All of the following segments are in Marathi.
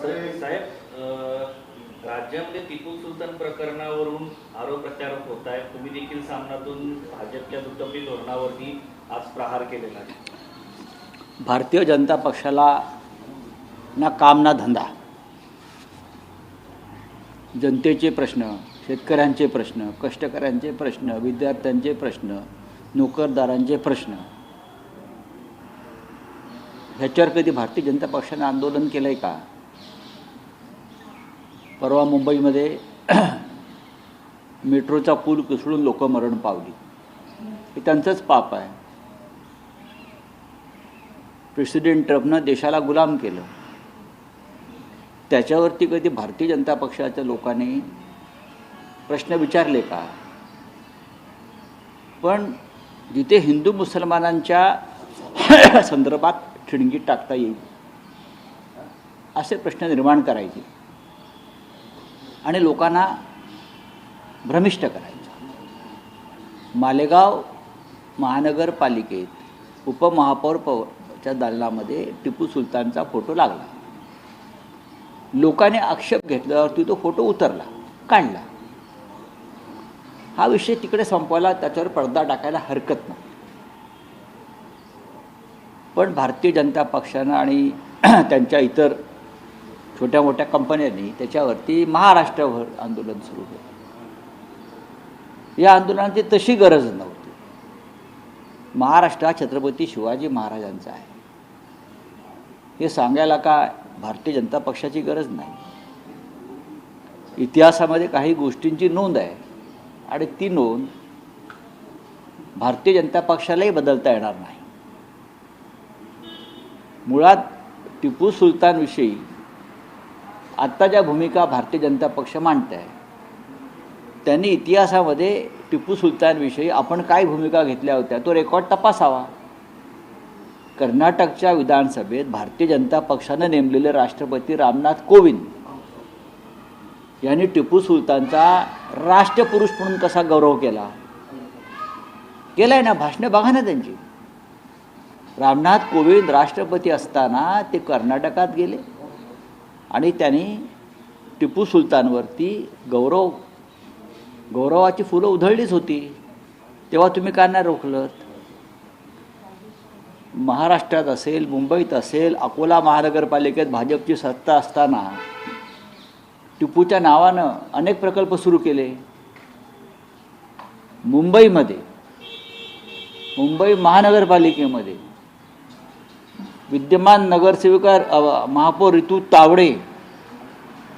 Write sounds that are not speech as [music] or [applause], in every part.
साहेब राज्यामध्ये टिपू सुलतान प्रकरणावरून आरोप प्रत्यारोप होत आहे तुम्ही देखील सामनातून भाजपच्या दुटप्पी धोरणावरती आज प्रहार केलेला आहे. भारतीय जनता पक्षाला ना काम ना धंदा. जनतेचे प्रश्न शेतकऱ्यांचे प्रश्न कष्टकऱ्यांचे प्रश्न विद्यार्थ्यांचे प्रश्न नोकरदारांचे प्रश्न. ह्याच्यावर कधी भारतीय जनता पक्षाने आंदोलन केलं आहे का? परवा मुंबईमध्ये [clears throat] मेट्रोचा पूल कोसळून लोक मरण पावली. हे त्यांचंच पाप आहे. प्रेसिडेंट ट्रम्पनं देशाला गुलाम केलं. त्याच्यावरती कधी भारतीय जनता पक्षाच्या लोकांनी प्रश्न विचारले का? पण जिथे हिंदू मुसलमानांच्या [clears throat] संदर्भात ठिणगी टाकता येईल असे प्रश्न निर्माण करायचे. आणि लोकांना भ्रमिष्ट करायचं. मालेगाव महानगरपालिकेत उपमहापौर पच्या दालनामध्ये टिपू सुलतानचा फोटो लागला. लोकांनी आक्षेप घेतल्यावरती तो फोटो उतरला काढला. हा विषय तिकडे संपवायला त्याच्यावर पडदा टाकायला हरकत नाही. पण भारतीय जनता पक्षानं आणि [clears throat] त्यांच्या इतर छोट्या मोठ्या कंपन्यांनी त्याच्यावरती महाराष्ट्रभर आंदोलन सुरू केलं. या आंदोलनाची तशी गरज नव्हती. महाराष्ट्र हा छत्रपती शिवाजी महाराजांचा आहे. हे सांगायला का भारतीय जनता पक्षाची गरज नाही? इतिहासामध्ये काही गोष्टींची नोंद आहे आणि ती नोंद भारतीय जनता पक्षालाही बदलता येणार नाही. मुळात टिपू सुलतानविषयी आत्ता ज्या भूमिका भारतीय जनता पक्ष मांडत आहे त्यांनी इतिहासामध्ये टिपू सुलतानविषयी आपण काय भूमिका घेतल्या होत्या तो रेकॉर्ड तपासावा. कर्नाटकच्या विधानसभेत भारतीय जनता पक्षानं नेमलेले राष्ट्रपती रामनाथ कोविंद यांनी टिपू सुलतानचा राष्ट्रपुरुष म्हणून कसा गौरव केला? केलाय ना भाषणं बघा ना त्यांची. रामनाथ कोविंद राष्ट्रपती असताना ते कर्नाटकात गेले. आणि त्यांनी टिपू सुलतानवरती गौरव गौरवाची फुलं उधळलीच होती. तेव्हा तुम्ही का नाही रोखलं महाराष्ट्रात असेल मुंबईत असेल अकोला महानगरपालिकेत भाजपची सत्ता असताना टिपूच्या नावानं अनेक प्रकल्प सुरू केले. मुंबईमध्ये मुंबई महानगरपालिकेमध्ये विद्यमान नगरसेविका महापौर ऋतू तावडे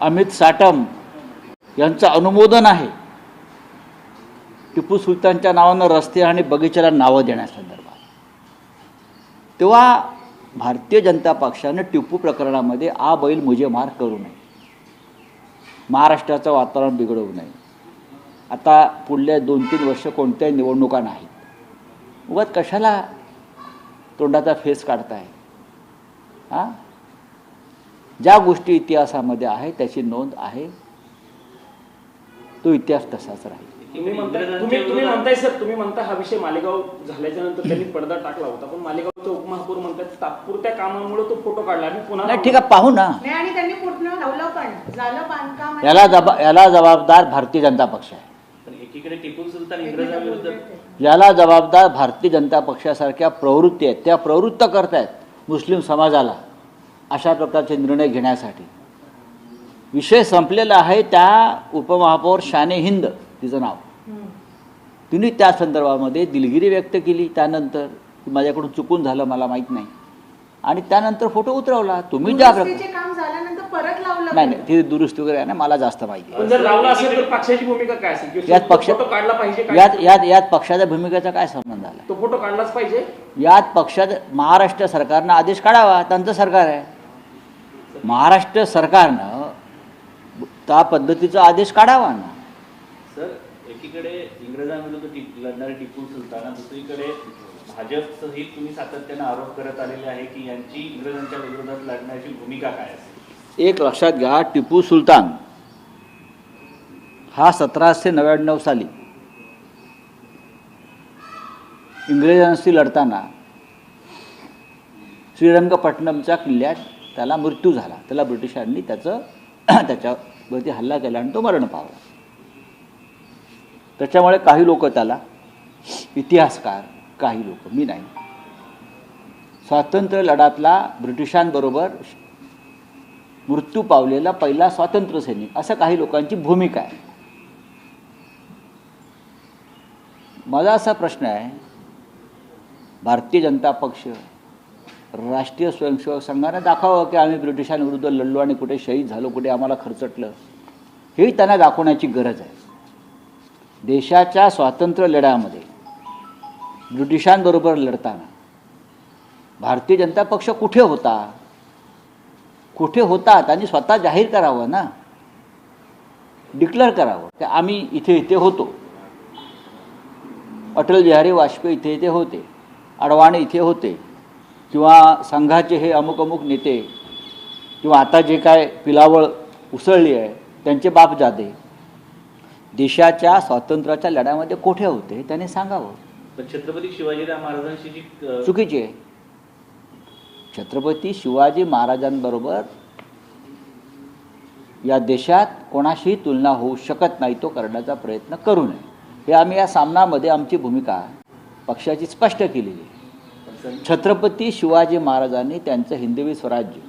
अमित साटम यांचं अनुमोदन आहे. टिपू सुलतानच्या नावानं रस्ते आणि बगीचाला नावं देण्यासंदर्भात. तेव्हा भारतीय जनता पक्षानं टिपू प्रकरणामध्ये आ बैल मुझे मार करू नये. महाराष्ट्राचं वातावरण बिघडवू नये. आता पुढल्या दोन तीन वर्ष कोणत्याही निवडणुका नाहीत. उगाच कशाला तोंडाचा फेस काढताय? हां? ज्या गोष्टी इतिहासामध्ये आहे त्याची नोंद आहे. तो इतिहास तसाच राहील. तुम्ही तुम्ही तुम्ही म्हणताय सर तुम्ही म्हणता हा विषय मालेगाव झाल्याच्यानंतर त्यांनी पडदा टाकला होता पण मालेगावचे उपमहापौर म्हणतात तात्पुरत्या कामामुळे तो फोटो काढला आणि पुन्हा नाही ठीक आहे पाहू ना. नाही आणि त्यांनी पूर्ण लावलं पण. झालं बांधकाम आणि- याला जबा याला जबाबदार भारतीय जनता पक्ष आहे. पण एकीकडे टिपू सुलतान इंग्रजांविरुद्ध याला जबाबदार भारतीय जनता पक्षासारख्या प्रवृत्ती आहेत. त्या प्रवृत्त करतायत. मुस्लिम समाजाला अशा प्रकारचे निर्णय घेण्यासाठी. विषय संपलेला आहे त्या उपमहापौर शाने हिंद तिचं नाव. तिने त्या संदर्भामध्ये दिलगिरी व्यक्त केली. त्यानंतर माझ्याकडून चुकून झालं मला माहीत नाही. आणि त्यानंतर फोटो उतरवला. तुम्ही ज्या काम झाल्यानंतर परत लावलं नाही नाही ती दुरुस्ती वगैरे आहे ना मला जास्त माहिती आहे. पण जर लावला असेल तर पक्षाची भूमिका काय असेल? किंवा यात पक्ष फोटो काढला पाहिजे काय? यात यात यात पक्षाच्या भूमिकेचा काय संबंध आला तो फोटो काढलाच पाहिजे? यात पक्षात महाराष्ट्र सरकारनं आदेश काढावा त्यांचं सरकार आहे. महाराष्ट्र सरकारनं त्या पद्धतीचा आदेश काढावा ना. सर एकीकडे इंग्रजांविरुद्ध टिप लढणारे टिपू सुलतान आणि दुसरीकडे भाजपचंही तुम्ही सातत्यानं आरोप करत आलेले आहे की यांची इंग्रजांच्या विरोधात लढण्याची भूमिका काय असेल? एक लक्षात घ्या टिपू सुलतान हा सतराशे नव्याण्णव साली इंग्रजांशी लढताना श्रीरंगपट्टणमच्या किल्ल्यात त्याला मृत्यू झाला. त्याला ब्रिटिशांनी त्याचं [clears throat] त्याच्यावरती हल्ला केला आणि तो मरण पावला. त्याच्यामुळे काही लोक त्याला इतिहासकार काही लोक. मी नाही. स्वातंत्र्य लढातला ब्रिटिशांबरोबर मृत्यू पावलेला पहिला स्वातंत्र्य सैनिक. असं काही लोकांची भूमिका आहे. माझा असा प्रश्न आहे. भारतीय जनता पक्ष राष्ट्रीय स्वयंसेवक संघाने दाखवावं की आम्ही ब्रिटिशांविरुद्ध लढलो आणि कुठे शहीद झालो कुठे आम्हाला खर्चटलं. हेही त्यांना दाखवण्याची गरज आहे. देशाच्या स्वातंत्र्य लढ्यामध्ये ब्रिटिशांबरोबर लढताना. भारतीय जनता पक्ष कुठे होता? कुठे होतात आणि स्वतः जाहीर करावं ना? डिक्लेअर करावं. की आम्ही इथे इथे होतो. अटल बिहारी वाजपेयी इथे इथे होते. अडवाणी इथे होते. किंवा संघाचे हे अमुक अमुक नेते किंवा आता जे काय पिलावळ उसळली आहे त्यांचे बाप जादे देशाच्या स्वातंत्र्याच्या लढ्यामध्ये कुठे होते? त्याने सांगावं. पण छत्रपती शिवाजीराव महाराजांशी जी चुकीची आहे. छत्रपती शिवाजी महाराजांबरोबर या देशात कोणाशीही तुलना होऊ शकत नाही तो करण्याचा प्रयत्न करू नये. हे आम्ही या सामनामध्ये आमची भूमिका पक्षाची स्पष्ट केलेली आहे. छत्रपती शिवाजी महाराजांनी त्यांचं हिंदवी स्वराज्य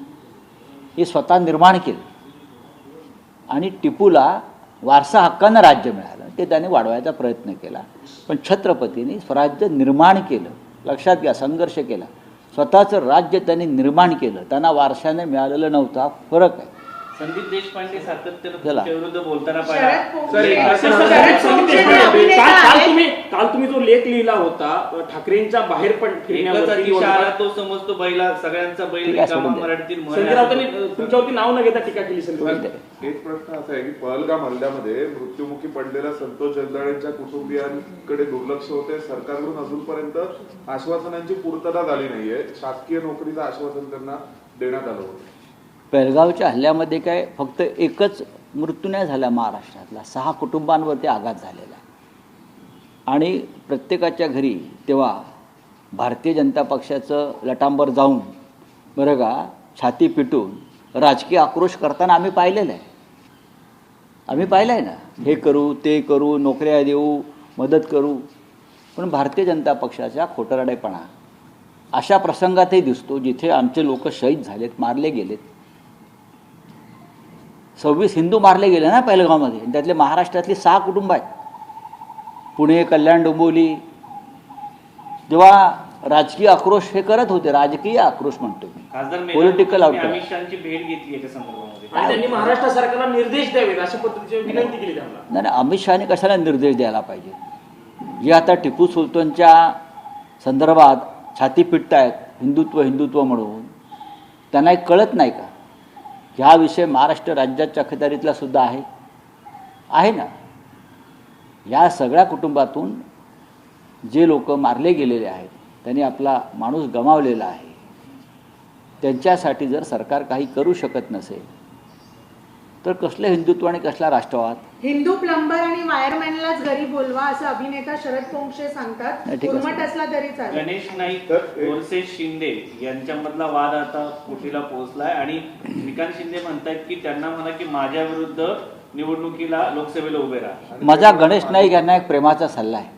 हे स्वतः निर्माण केलं आणि टिपूला वारसा हक्कानं राज्य मिळालं. ते त्याने वाढवायचा प्रयत्न केला. पण छत्रपतीने स्वराज्य निर्माण केलं. लक्षात घ्या संघर्ष केला. स्वतःचं राज्य त्यांनी निर्माण केलं. त्यांना वारशाने मिळालेलं नव्हता. फरक आहे. संदीप देशपांडे सातत्यानं विरुद्ध बोलताना काल. तुम्ही काल तुम्ही जो लेख लिहिला होता ठाकरेंच्या बाहेर पण तो समजतो बैला सगळ्यांचा बैल. मराठीतील तुमच्यावरती नाव न घेता टीका केली. एक प्रश्न असा आहे की पहलगाम हल्ल्यामध्ये मृत्युमुखी पडलेल्या संतोष जगदाळेंच्या कुटुंबियांकडे दुर्लक्ष होते. सरकारकडून अजूनपर्यंत आश्वासनांची पूर्तता झाली नाहीये. शासकीय नोकरीचं आश्वासन त्यांना देण्यात आलं होतं. बेळगावच्या हल्ल्यामध्ये काय फक्त एकच मृत्यू नाही झाला महाराष्ट्रातला सहा कुटुंबांवरती आघात झालेला. आहे आणि प्रत्येकाच्या घरी तेव्हा भारतीय जनता पक्षाचं लटांबर जाऊन बरं का छाती पिटून राजकीय आक्रोश करताना आम्ही पाहिलेलं आहे. आम्ही पाहिलं आहे ना हे करू ते करू नोकऱ्या देऊ मदत करू. पण भारतीय जनता पक्षाचा खोटराडेपणा अशा प्रसंगातही दिसतो जिथे आमचे लोक शहीद झालेत मारले गेलेत. सव्वीस हिंदू मारले गेले ना पहिलगावमध्ये. आणि त्यातले महाराष्ट्रातली सहा कुटुंब आहेत. पुणे कल्याण डोंबिवली. जेव्हा राजकीय आक्रोश हे करत होते राजकीय आक्रोश म्हणतो. अमित शहाची भेट घेतली महाराष्ट्र सरकारला निर्देश द्यावेत अशा पद्धतीची विनंती केली त्यांना. नाही नाही, अमित शहाने कशाला निर्देश द्यायला पाहिजे? जे आता टिपू सुलतानच्या संदर्भात छाती पिटतायत हिंदुत्व हिंदुत्व म्हणून त्यांना एक कळत नाही की? हा विषय महाराष्ट्र राज्याच्या अखत्यारीतला सुद्धा आहे. आहे ना? या सगळ्या कुटुंबातून जे लोक मारले गेलेले आहेत त्यांनी आपला माणूस गमावलेला आहे. त्यांच्यासाठी जर सरकार काही करू शकत नसेल तर कसलं हिंदुत्व आणि कसला राष्ट्रवाद? हिंदू प्लंबर आणि वायरमॅनलाच घरी बोलवा असं अभिनेता शरद पोंक्षे सांगतात. नाही, ठीक आहे, उर्मट सर. असला तरी चालेल. गणेश नाईक तर एक- गोरसे शिंदे यांच्यामधला वाद आता कोठीला पोहोचलाय? आणि श्रीकांत शिंदे म्हणतायत की त्यांना म्हणा की माझ्या विरुद्ध निवडणुकीला लोकसभेला उभे राहा. माझा गणेश नाईक यांना एक प्रेमाचा सल्ला आहे.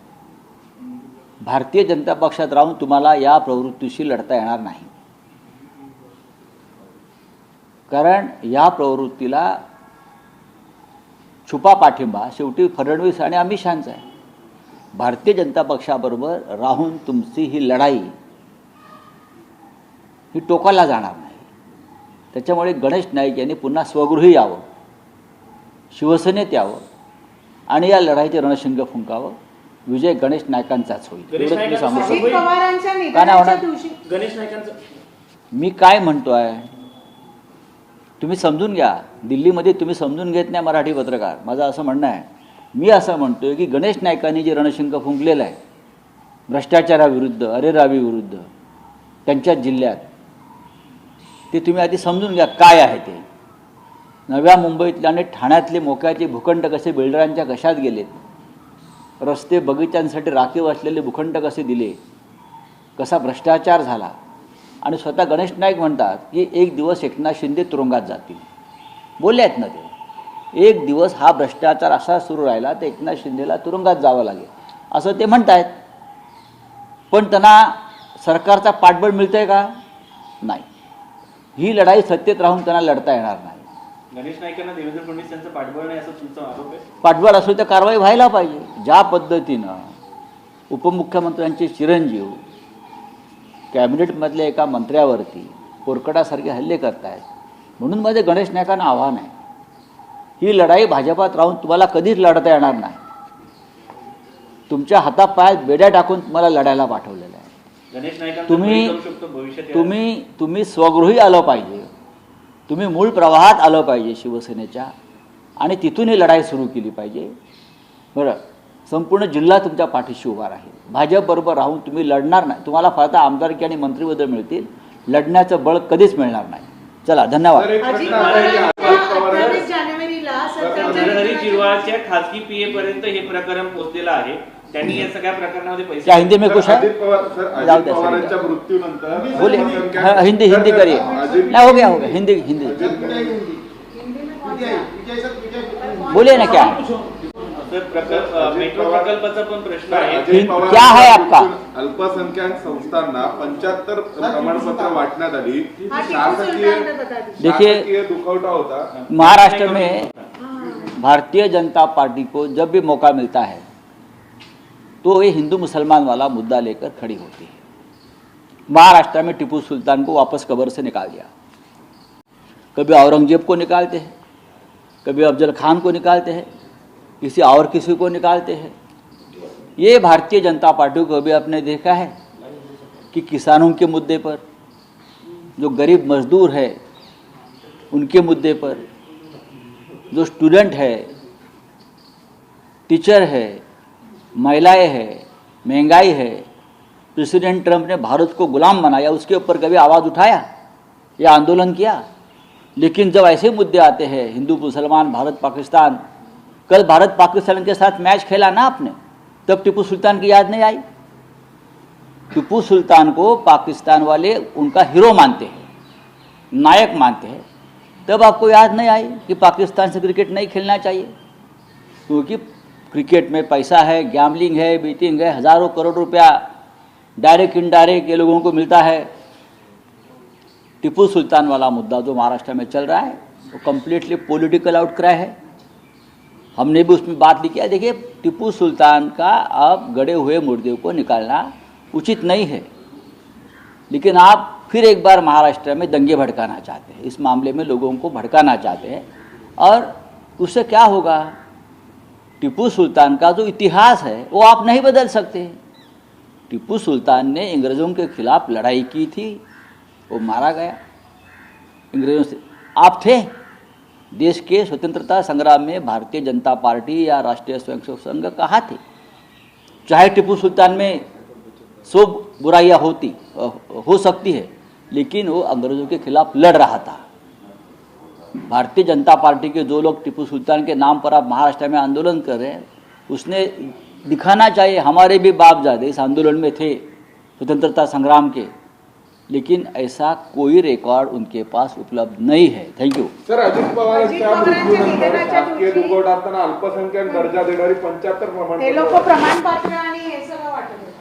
भारतीय जनता पक्षात राहून तुम्हाला या प्रवृत्तीशी लढता येणार नाही. कारण या प्रवृत्तीला छुपा पाठिंबा शेवटी फडणवीस आणि अमित शहाचा आहे. भारतीय जनता पक्षाबरोबर राहून तुमची ही लढाई ही टोकाला जाणार नाही. त्याच्यामुळे गणेश नाईक यांनी पुन्हा स्वगृही यावं शिवसेनेत यावं आणि या लढाईचे रणशिंग फुंकावं. विजय गणेश नायकांचाच होईल. सांगू शकतो. अजित पवारांच्या का नाही निधनाच्या होणार? गणेश नाईकांचं. मी काय म्हणतोय? तुम्ही समजून घ्या. दिल्लीमध्ये तुम्ही समजून घेत नाही मराठी पत्रकार. माझं असं म्हणणं आहे. मी असं म्हणतोय की गणेश नायकांनी जे रणशिंग फुंकलेलं आहे भ्रष्टाचाराविरुद्ध अरेरावीविरुद्ध त्यांच्याच जिल्ह्यात ते तुम्ही आधी समजून घ्या काय आहे ते. नव्या मुंबईतले आणि ठाण्यातले मोक्याचे भूखंड कसे बिल्डरांच्या कशात गेलेत? रस्ते बगीच्यांसाठी राखीव असलेले भूखंड कसे दिले? कसा भ्रष्टाचार झाला? आणि स्वतः गणेश नाईक म्हणतात की एक दिवस एकनाथ शिंदे तुरुंगात जातील. बोलले आहेत ना ते. एक दिवस हा भ्रष्टाचार असा सुरू राहिला तर एकनाथ शिंदेला तुरुंगात जावं लागेल. असं ते म्हणतायत. पण त्यांना सरकारचा पाठबळ मिळतंय का? नाही. ही लढाई सत्तेत राहून त्यांना लढता येणार नाही. गणेश नाईकांना देवेंद्र फडणवीस यांचं पाठबळ नाही असं तुमचा आरोप आहे? पाठबळ असेल तर कारवाई व्हायला पाहिजे. ज्या पद्धतीनं उपमुख्यमंत्र्यांचे चिरंजीव कॅबिनेटमधल्या एका मंत्र्यावरती पोरकटासारखे हल्ले करतायत. म्हणून माझे गणेश नायकांना आव्हान आहे. ही लढाई भाजपात राहून तुम्हाला कधीच लढता येणार नाही. तुमच्या हातापायात बेड्या टाकून तुम्हाला लढायला पाठवलेलं आहे. तुम्ही- तुम्ही तुम्ही स्वगृही आलं पाहिजे. तुम्ही मूळ प्रवाहात आलं पाहिजे शिवसेनेच्या. आणि तिथून ही लढाई सुरू केली पाहिजे. बरं संपूर्ण जिल्हा तुमच्या पाठीशी उभा राहील. भाजपबरोबर राहून तुम्ही लढणार नाही. तुम्हाला फक्त आमदारकी आणि मंत्रिपद मिळतील. लढण्याचं बळ कधीच मिळणार नाही. चला धन्यवाद. खासगी पीए पर्यंत हे प्रकरण पोहोचलेलं आहे. त्यांनी या सगळ्या प्रकरणामध्ये पैसे हिंदी में कुछ है हाँ, हिंदी हिंदी करिए. नहीं हो गया हो गया हिंदी हिंदी? बोलिए ना क्या मेट्रो प्रकल्पाचा पण प्रश्न सर, आहे. अजित हिंद- पवार क्या है आपका? अल्पसंख्याक संस्थांना पंच्याहत्तर प्रमाणपत्र वाटण्यात आली. शासकीय दुखवटा होता. महाराष्ट्र में। भारतीय जनता पार्टी को जब भी मौका मिलता है तो ये हिंदू मुसलमान वाला मुद्दा लेकर खड़ी होती है। महाराष्ट्र में टीपू सुल्तान को वापस कब्र से निकाल दिया। कभी औरंगजेब को निकालते हैं कभी अफजल खान को निकालते हैं किसी और किसी को निकालते हैं। ये भारतीय जनता पार्टी को भी आपने देखा है कि किसानों के मुद्दे पर, जो गरीब मजदूर है, उनके मुद्दे पर, जो स्टूडेंट है, टीचर है, महिलाएँ है, महँगाई है, प्रेसिडेंट ट्रंप ने भारत को गुलाम बनाया, उसके ऊपर कभी आवाज़ उठाया या आंदोलन किया? लेकिन जब ऐसे मुद्दे आते हैं, हिंदू, मुसलमान, भारत, पाकिस्तान कल भारत पाकिस्तान के साथ मैच खेला ना आपने? तब टीपू सुल्तान की याद नहीं आई? टीपू सुल्तान को पाकिस्तान वाले उनका हीरो मानते हैं, नायक मानते हैं। तब आपको याद नहीं आई कि पाकिस्तान से क्रिकेट नहीं खेलना चाहिए? क्योंकि क्रिकेट में पैसा है गैमलिंग है बीटिंग है, हज़ारों करोड़ रुपया डायरेक्ट इनडायरेक्ट ये लोगों को मिलता है। टिपू सुल्तान वाला मुद्दा जो महाराष्ट्र में चल रहा है, वो कम्प्लीटली पॉलिटिकल आउटक्राई है। हमने भी उसमें बात लिखी है, देखिए, टीपू सुल्तान का अब गड़े हुए मुर्दे को निकालना उचित नहीं है। लेकिन आप फिर एक बार महाराष्ट्र में दंगे भड़काना चाहते हैं, इस मामले में लोगों को भड़काना चाहते हैं। और उससे क्या होगा? टीपू सुल्तान का जो इतिहास है, वो आप नहीं बदल सकते। टीपू सुल्तान ने अंग्रेज़ों के खिलाफ लड़ाई की थी, वो मारा गया। अंग्रेज़ों से आप थे? देश के स्वतंत्रता संग्राम में भारतीय जनता पार्टी या राष्ट्रीय स्वयंसेवक संघ कहाँ थे? चाहे टिपू सुल्तान में सौ बुराइयाँ होती हो सकती है, लेकिन वो अंग्रेज़ों के खिलाफ लड़ रहा था। भारतीय जनता पार्टी के जो लोग टीपू सुल्तान के नाम पर आप महाराष्ट्र में आंदोलन कर रहे हैं, उसने दिखाना चाहिए, हमारे भी बाप जादे इस आंदोलन में थे, स्वतंत्रता संग्राम के। लेकिन ऐसा कोई रिकॉर्ड उनके पास उपलब्ध नहीं है। थैंक यू सर अजित असताना अल्पसंख्याक दर्जा देणारी पंच्याहत्तर ते प्रमाणपत्र लोक प्रमाणपत्र आणि हे सगळं वाटत